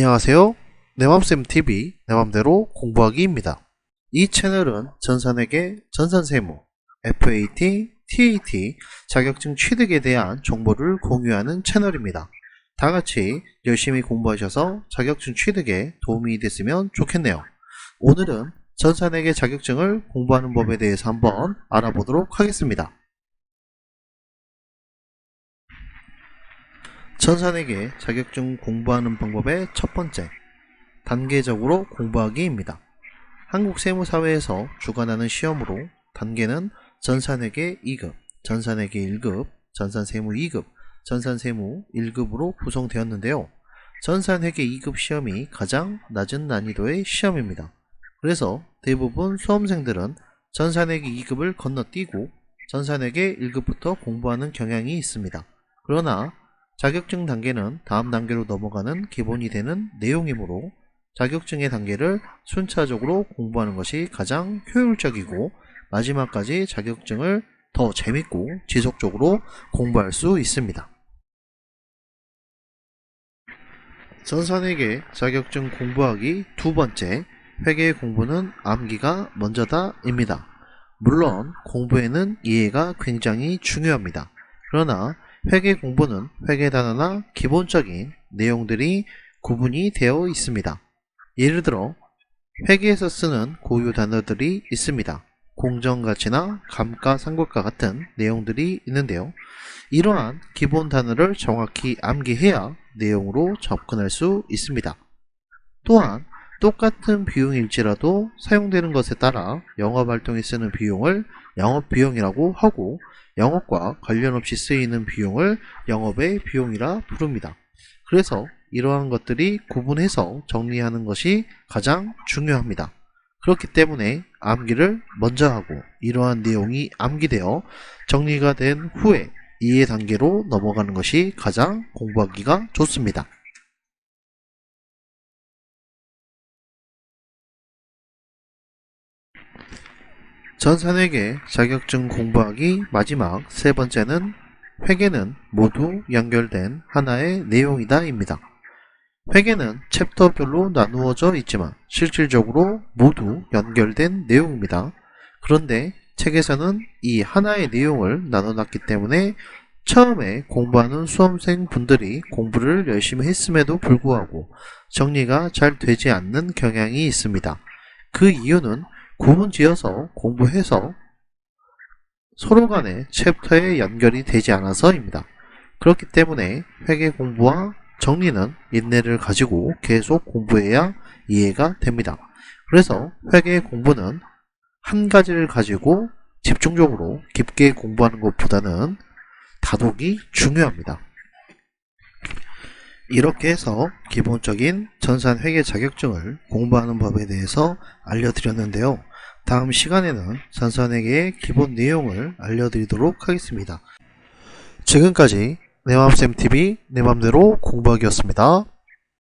안녕하세요. 내맘쌤TV 내맘대로 공부하기입니다. 이 채널은 전산에게 전산세무, FAT, TAT 자격증 취득에 대한 정보를 공유하는 채널입니다. 다 같이 열심히 공부하셔서 자격증 취득에 도움이 됐으면 좋겠네요. 오늘은 전산에게 자격증을 공부하는 법에 대해서 한번 알아보도록 하겠습니다. 전산에게 자격증 공부하는 방법의 첫 번째, 단계적으로 공부하기입니다. 한국 세무사회에서 주관하는 시험으로 단계는 전산회계 2급, 전산회계 1급, 전산세무 2급, 전산세무 1급으로 구성되었는데요. 전산회계 2급 시험이 가장 낮은 난이도의 시험입니다. 그래서 대부분 수험생들은 전산회계 2급을 건너뛰고 전산회계 1급부터 공부하는 경향이 있습니다. 그러나 자격증 단계는 다음 단계로 넘어가는 기본이 되는 내용이므로 자격증의 단계를 순차적으로 공부하는 것이 가장 효율적이고 마지막까지 자격증을 더 재밌고 지속적으로 공부할 수 있습니다. 전산회계 자격증 공부하기 두 번째 회계 공부는 암기가 먼저다입니다. 물론 공부에는 이해가 굉장히 중요합니다. 그러나 회계 공부는 회계 단어나 기본적인 내용들이 구분이 되어 있습니다. 예를 들어 회계에서 쓰는 고유 단어들이 있습니다. 공정가치나 감가상각과 같은 내용들이 있는데요. 이러한 기본 단어를 정확히 암기해야 내용으로 접근할 수 있습니다. 또한 똑같은 비용일지라도 사용되는 것에 따라 영업활동에 쓰는 비용을 영업비용이라고 하고 영업과 관련 없이 쓰이는 비용을 영업의 비용이라 부릅니다. 그래서 이러한 것들이 구분해서 정리하는 것이 가장 중요합니다. 그렇기 때문에 암기를 먼저 하고 이러한 내용이 암기되어 정리가 된 후에 이해 단계로 넘어가는 것이 가장 공부하기가 좋습니다. 전산회계 자격증 공부하기 마지막 세 번째는 회계는 모두 연결된 하나의 내용이다 입니다. 회계는 챕터별로 나누어져 있지만 실질적으로 모두 연결된 내용입니다. 그런데 책에서는 이 하나의 내용을 나눠놨기 때문에 처음에 공부하는 수험생 분들이 공부를 열심히 했음에도 불구하고 정리가 잘 되지 않는 경향이 있습니다. 그 이유는 구분 지어서 공부해서 서로 간의 챕터에 연결이 되지 않아서입니다. 그렇기 때문에 회계 공부와 정리는 인내를 가지고 계속 공부해야 이해가 됩니다. 그래서 회계 공부는 한 가지를 가지고 집중적으로 깊게 공부하는 것보다는 다독이 중요합니다. 이렇게 해서 기본적인 전산회계 자격증을 공부하는 법에 대해서 알려드렸는데요. 다음 시간에는 전산회계의 기본 내용을 알려드리도록 하겠습니다. 지금까지 내맘쌤TV 내맘대로 공부하기였습니다.